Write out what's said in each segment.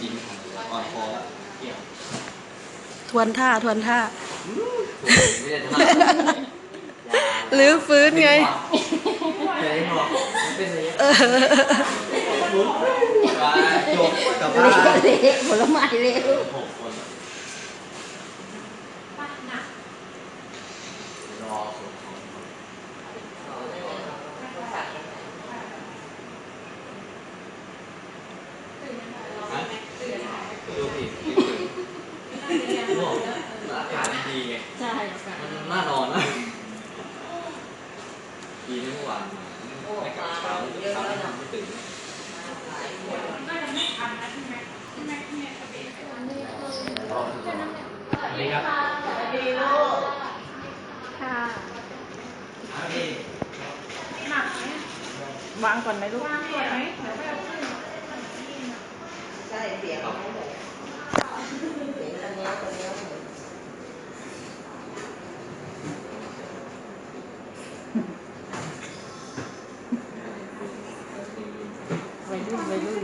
กินอ่อนคอแล้วเกี่ยวทวนท่าทวนท่าไม่ได้ทำหรือฟื้นไงเคยบอกมันเป็นอะไรเออจบกลับเละบ้านเละผลไม้เละ หกคนรอส่งของฮะ ดูผิดง่วงอากาศมันดีไง ใช่ค่ะมันน่านอนนะดีนะเมื่อวานไม่กลับเช้าเช้าไม่ตื่นนี่ครับค่ะหนี่วางก่อนไหมลูกใช่เสียงเสียงตะเนี้ย ตะเนี้ยวัยรุ่นวัยรุ่น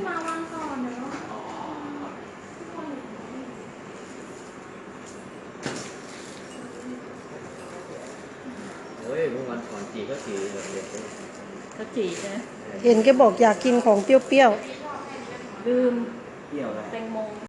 เฮ้ยเมื่อวันก่อนจีก็จีแบบเด็กเลยกระจีใช่ไหมเห็นแกบอกอยากกินของเปรี้ยวลืม เที่ยวอะไร แตงโม